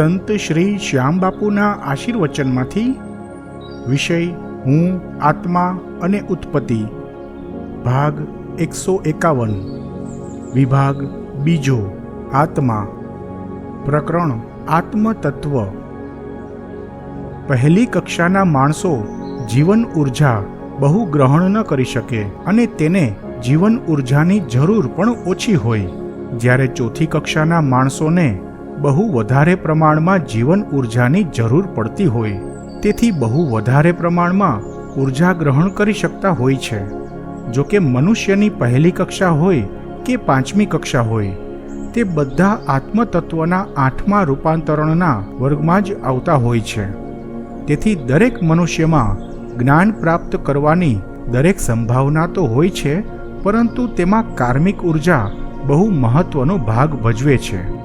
સંત શ્રી શ્યામબાપુના આશીર્વચનમાંથી વિષય હું, આત્મા અને ઉત્પત્તિ, ભાગ એકસો એકાવન, વિભાગ બીજો, આત્મા, પ્રકરણ આત્મતત્વ. પહેલી કક્ષાના માણસો જીવન ઊર્જા બહુ ગ્રહણ ન કરી શકે અને તેને જીવન ઉર્જાની જરૂર પણ ઓછી હોય. જ્યારે ચોથી કક્ષાના માણસોને બહુ વધારે પ્રમાણમાં જીવન ઉર્જાની જરૂર પડતી હોય, તેથી બહુ વધારે પ્રમાણમાં ઊર્જા ગ્રહણ કરી શકતા હોય છે. જો કે મનુષ્યની પહેલી કક્ષા હોય કે પાંચમી કક્ષા હોય, તે બધા આત્મતત્વના આઠમા રૂપાંતરણના વર્ગમાં જ આવતા હોય છે. તેથી દરેક મનુષ્યમાં જ્ઞાન પ્રાપ્ત કરવાની દરેક સંભાવના તો હોય છે, પરંતુ તેમાં કાર્મિક ઊર્જા બહુ મહત્વનો ભાગ ભજવે છે.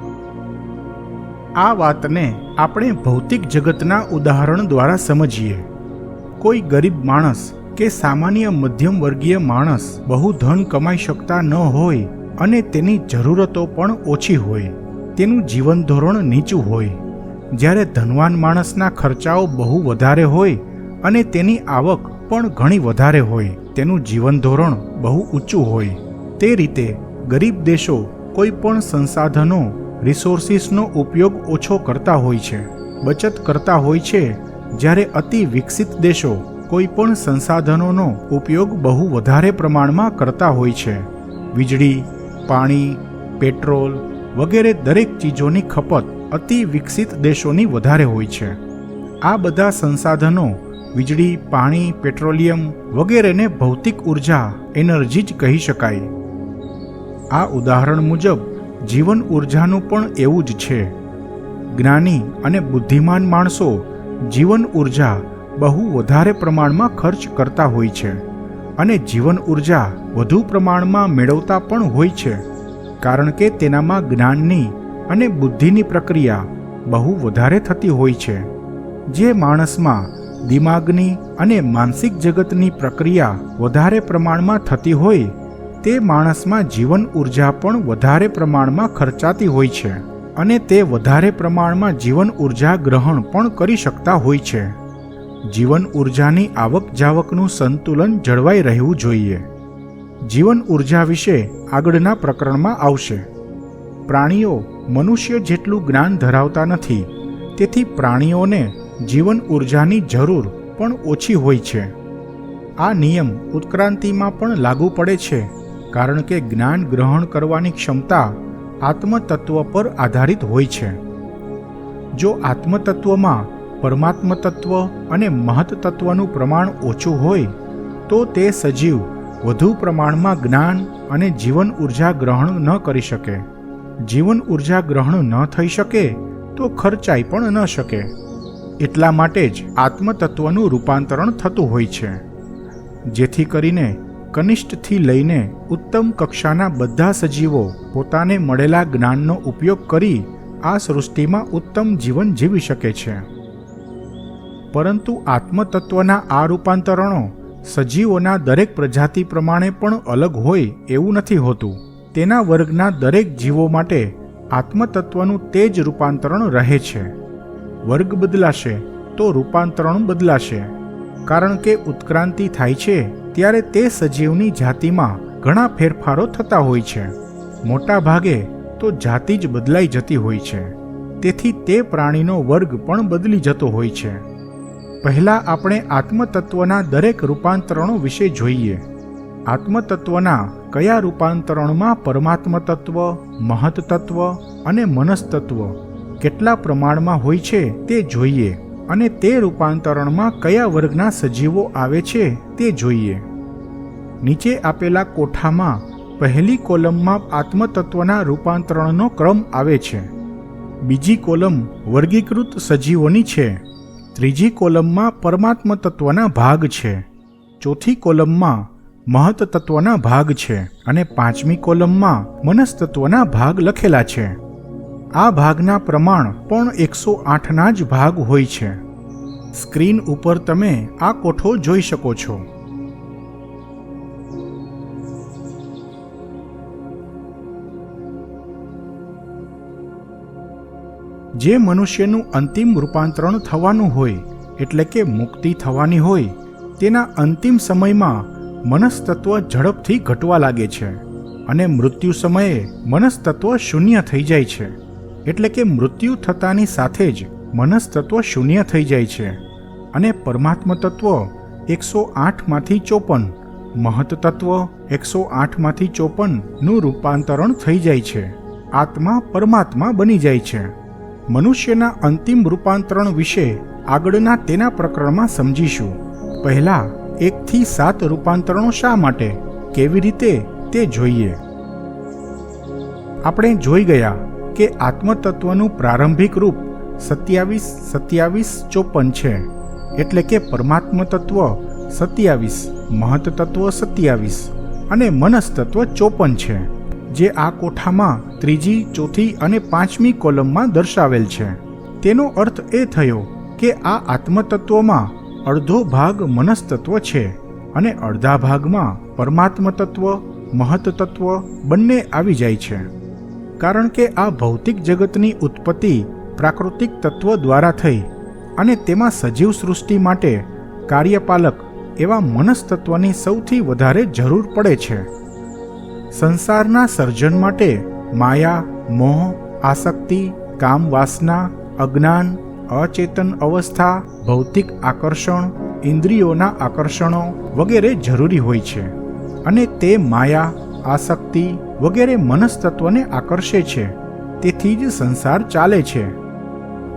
આ વાતને આપણે ભૌતિક જગતના ઉદાહરણ દ્વારા સમજીએ. કોઈ ગરીબ માણસ કે સામાન્ય મધ્યમ વર્ગીય માણસ બહુ ધન કમાઈ શકતા ન હોય અને તેની જરૂરતો પણ ઓછી હોય. તેનું જીવન ધોરણ નીચું હોય. જ્યારે ધનવાન માણસના ખર્ચાઓ બહુ વધારે હોય અને તેની આવક પણ ઘણી વધારે હોય, તેનું જીવન ધોરણ બહુ ઊંચું હોય. તે રીતે ગરીબ દેશો કોઈ પણ સંસાધનો રિસોર્સિસનો ઉપયોગ ઓછો કરતા હોય છે, બચત કરતા હોય છે, જ્યારે અતિ વિકસિત દેશો કોઈ પણ સંસાધનોનો ઉપયોગ બહુ વધારે પ્રમાણમાં કરતા હોય છે. વીજળી, પાણી, પેટ્રોલ વગેરે દરેક ચીજોની ખપત અતિ વિકસિત દેશોની વધારે હોય છે. આ બધા સંસાધનો વીજળી, પાણી, પેટ્રોલિયમ વગેરેને ભૌતિક ઊર્જા, એનર્જી જ કહી શકાય. આ ઉદાહરણ મુજબ જીવન ઉર્જાનું પણ એવું જ છે. જ્ઞાની અને બુદ્ધિમાન માણસો જીવન ઊર્જા બહુ વધારે પ્રમાણમાં ખર્ચ કરતા હોય છે અને જીવન ઊર્જા વધુ પ્રમાણમાં મેળવતા પણ હોય છે. કારણ કે તેનામાં જ્ઞાનની અને બુદ્ધિની પ્રક્રિયા બહુ વધારે થતી હોય છે. જે માણસમાં દિમાગની અને માનસિક જગતની પ્રક્રિયા વધારે પ્રમાણમાં થતી હોય તે માણસમાં જીવન ઊર્જા પણ વધારે પ્રમાણમાં ખર્ચાતી હોય છે અને તે વધારે પ્રમાણમાં જીવન ઊર્જા ગ્રહણ પણ કરી શકતા હોય છે. જીવન ઉર્જાની આવક જાવકનું સંતુલન જળવાઈ રહેવું જોઈએ. જીવન ઊર્જા વિશે આગળના પ્રકરણમાં આવશે. પ્રાણીઓ મનુષ્ય જેટલું જ્ઞાન ધરાવતા નથી, તેથી પ્રાણીઓને જીવન ઉર્જાની જરૂર પણ ઓછી હોય છે. આ નિયમ ઉત્ક્રાંતિમાં પણ લાગુ પડે છે. કારણ કે જ્ઞાન ગ્રહણ કરવાની ક્ષમતા આત્મતત્વ પર આધારિત હોય છે. જો આત્મતત્વમાં પરમાત્મ તત્વ અને મહત પ્રમાણ ઓછું હોય, તો તે સજીવ વધુ પ્રમાણમાં જ્ઞાન અને જીવન ઊર્જા ગ્રહણ ન કરી શકે. જીવન ઊર્જા ગ્રહણ ન થઈ શકે તો ખર્ચાઈ પણ ન શકે. એટલા માટે જ આત્મતત્વનું રૂપાંતરણ થતું હોય છે. જેથી કરીને કનિષ્ઠથી લઈને ઉત્તમ કક્ષાના બધા સજીવો પોતાને મળેલા જ્ઞાનનો ઉપયોગ કરી આ સૃષ્ટિમાં ઉત્તમ જીવન જીવી શકે છે. પરંતુ આત્મતત્વના આ રૂપાંતરણો સજીવોના દરેક પ્રજાતિ પ્રમાણે પણ અલગ હોય એવું નથી હોતું. તેના વર્ગના દરેક જીવો માટે આત્મતત્વનું તે જ રૂપાંતરણ રહે છે. વર્ગ બદલાશે તો રૂપાંતરણ બદલાશે. કારણ કે ઉત્ક્રાંતિ થાય છે, ત્યારે તે સજીવની જાતિમાં ઘણા ફેરફારો થતા હોય છે. મોટા ભાગે તો જાતિ જ બદલાઈ જતી હોય છે. તેથી તે પ્રાણીનો વર્ગ પણ બદલી જતો હોય છે. પહેલાં આપણે આત્મતત્વના દરેક રૂપાંતરણો વિશે જોઈએ. આત્મતત્વના કયા રૂપાંતરણમાં પરમાત્મ તત્વ મહત અને મનસ્તત્વ કેટલા પ્રમાણમાં હોય છે તે જોઈએ. અને તે રૂપાંતરણમાં કયા વર્ગના સજીવો આવે છે તે જોઈએ. નીચે આપેલા કોઠામાં પહેલી કોલમમાં આત્મતત્વના રૂપાંતરણનો ક્રમ આવે છે. બીજી કોલમ વર્ગીકૃત સજીવોની છે. ત્રીજી કોલમમાં પરમાત્મ તત્વના ભાગ છે. ચોથી કોલમમાં મહત તત્વના ભાગ છે અને પાંચમી કોલમમાં મનસ્તત્વના ભાગ લખેલા છે. આ ભાગના પ્રમાણ પણ એકસો આઠના જ ભાગ હોય છે. સ્ક્રીન ઉપર તમે આ કોઠો જોઈ શકો છો. જે મનુષ્યનું અંતિમ રૂપાંતરણ થવાનું હોય, એટલે કે મુક્તિ થવાની હોય, તેના અંતિમ સમયમાં મનસ્તત્વ ઝડપથી ઘટવા લાગે છે અને મૃત્યુ સમયે મનસ્તત્વ શૂન્ય થઈ જાય છે. એટલે કે મૃત્યુ થતાની સાથે જ મનસ્તત્વ શૂન્ય થઈ જાય છે. અને પરમાત્મ તત્વ એકસો આઠમાંથી ચોપન, મહત તત્વ એકસો આઠમાંથી ચોપનનું રૂપાંતરણ થઈ જાય છે. આત્મા પરમાત્મા બની જાય છે. મનુષ્યના અંતિમ રૂપાંતરણ વિશે આગળના તેના પ્રકરણમાં સમજીશું. પહેલા એકથી સાત રૂપાંતરણો શા માટે? કેવી રીતે? તે જોઈએ. આપણે જોઈ ગયા કે આત્મતત્વનું પ્રારંભિક રૂપ સત્યાવીસ સત્યાવીસ ચોપન છે. એટલે કે પરમાત્મ તત્વ સત્યાવીસ મહત તત્વ સત્યાવીસ અને મનસ્તત્વ ચોપન છે, જે આ કોઠામાં ત્રીજી, ચોથી અને પાંચમી કોલમમાં દર્શાવેલ છે. તેનો અર્થ એ થયો કે આ આત્મતત્વમાં અડધો ભાગ મનસ્તત્વ છે અને અડધા ભાગમાં પરમાત્મ તત્વ મહત તત્વ બંને આવી જાય છે. કારણ કે આ ભૌતિક જગતની ઉત્પત્તિ પ્રાકૃતિક તત્વ દ્વારા થઈ અને તેમાં સજીવ સૃષ્ટિ માટે કાર્યપાલક એવા મનસ્તત્વની સૌથી વધારે જરૂર પડે છે. સંસારના સર્જન માટે માયા, મોહ, આસક્તિ કામ વાસના અજ્ઞાન, અચેતન અવસ્થા, ભૌતિક આકર્ષણ, ઇન્દ્રિયોના આકર્ષણો વગેરે જરૂરી હોય છે અને તે માયા આસક્તિ વગેરે મનસ્તત્વને આકર્ષે છે. તેથી જ સંસાર ચાલે છે.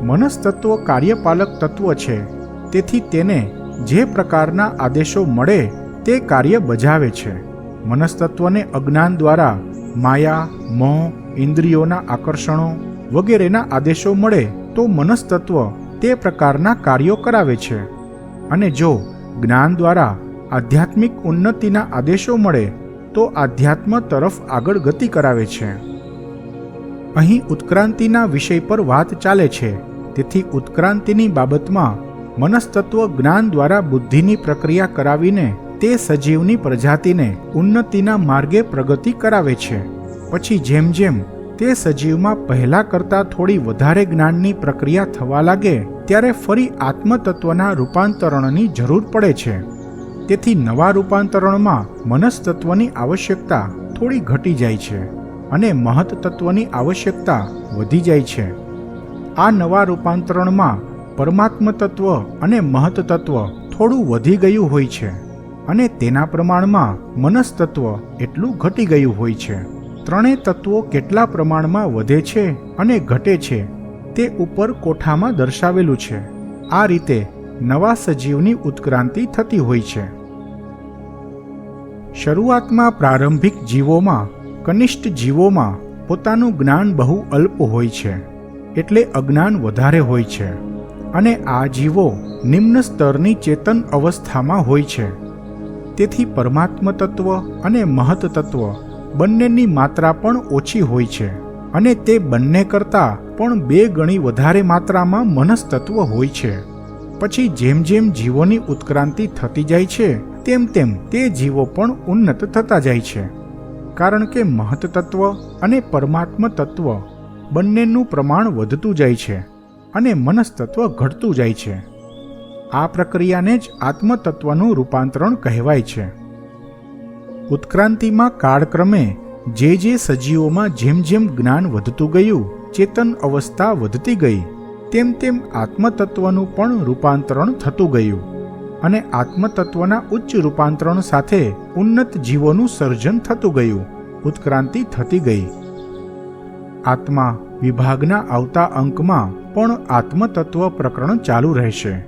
મનસ્તત્વ કાર્યપાલક તત્વ છે. તેથી તેને જે પ્રકારના આદેશો મળે તે કાર્ય બજાવે છે. મનસ્તત્વને અજ્ઞાન દ્વારા માયા, મોહ, ઇન્દ્રિયોના આકર્ષણો વગેરેના આદેશો મળે તો મનસ્તત્વ તે પ્રકારના કાર્યો કરાવે છે. અને જો જ્ઞાન દ્વારા આધ્યાત્મિક ઉન્નતિના આદેશો મળે તો આધ્યાત્મ તરફ આગળ ગતિ કરાવે છે. અહીં ઉત્ક્રાંતિના વિષય પર વાત ચાલે છે. તેથી ઉત્ક્રાંતિની બાબતમાં મનસ્તત્વ જ્ઞાન દ્વારા બુદ્ધિની પ્રક્રિયા કરાવીને તે સજીવની પ્રજાતિને ઉન્નતિના માર્ગે પ્રગતિ કરાવે છે. પછી જેમ જેમ તે સજીવમાં પહેલા કરતાં થોડી વધારે જ્ઞાનની પ્રક્રિયા થવા લાગે, ત્યારે ફરી આત્મતત્વના રૂપાંતરણની જરૂર પડે છે. તેથી નવા રૂપાંતરણમાં મનસ્તત્વની આવશ્યકતા થોડી ઘટી જાય છે અને મહત તત્વની આવશ્યકતા વધી જાય છે. આ નવા રૂપાંતરણમાં પરમાત્મ તત્વ અને મહત તત્વ થોડું વધી ગયું હોય છે અને તેના પ્રમાણમાં મનસ્તત્વ એટલું ઘટી ગયું હોય છે. ત્રણેય તત્વો કેટલા પ્રમાણમાં વધે છે અને ઘટે છે તે ઉપર કોઠામાં દર્શાવેલું છે. આ રીતે નવા સજીવની ઉત્ક્રાંતિ થતી હોય છે. શરૂઆતમાં પ્રારંભિક જીવોમાં, કનિષ્ઠ જીવોમાં પોતાનું જ્ઞાન બહુ અલ્પ હોય છે, એટલે અજ્ઞાન વધારે હોય છે. અને આ જીવો નિમ્ન સ્તરની ચેતન અવસ્થામાં હોય છે. તેથી પરમાત્મ તત્વ અને મહત તત્વ બંનેની માત્રા પણ ઓછી હોય છે અને તે બંને કરતાં પણ બે ગણી વધારે માત્રામાં મનસ્તત્વ હોય છે. પછી જેમ જેમ જીવોની ઉત્ક્રાંતિ થતી જાય છે તેમ તેમ તે જીવો પણ ઉન્નત થતા જાય છે. કારણ કે મહત તત્વ અને પરમાત્મ તત્વ બંનેનું પ્રમાણ વધતું જાય છે અને મનસ્તત્વ ઘટતું જાય છે. આ પ્રક્રિયાને જ આત્મતત્વનું રૂપાંતરણ કહેવાય છે. ઉત્ક્રાંતિમાં કાળક્રમે જે જે સજીવોમાં જેમ જેમ જ્ઞાન વધતું ગયું, ચેતન અવસ્થા વધતી ગઈ, તેમ તેમ આત્મતત્વનું પણ રૂપાંતરણ થતું ગયું. અને આત્મતત્વના ઉચ્ચ રૂપાંતરણ સાથે ઉન્નત જીવોનું સર્જન થતું ગયું. ઉત્ક્રાંતિ થતી ગઈ. આત્મા વિભાગના આવતા અંકમાં પણ આત્મતત્વ પ્રકરણ ચાલુ રહેશે.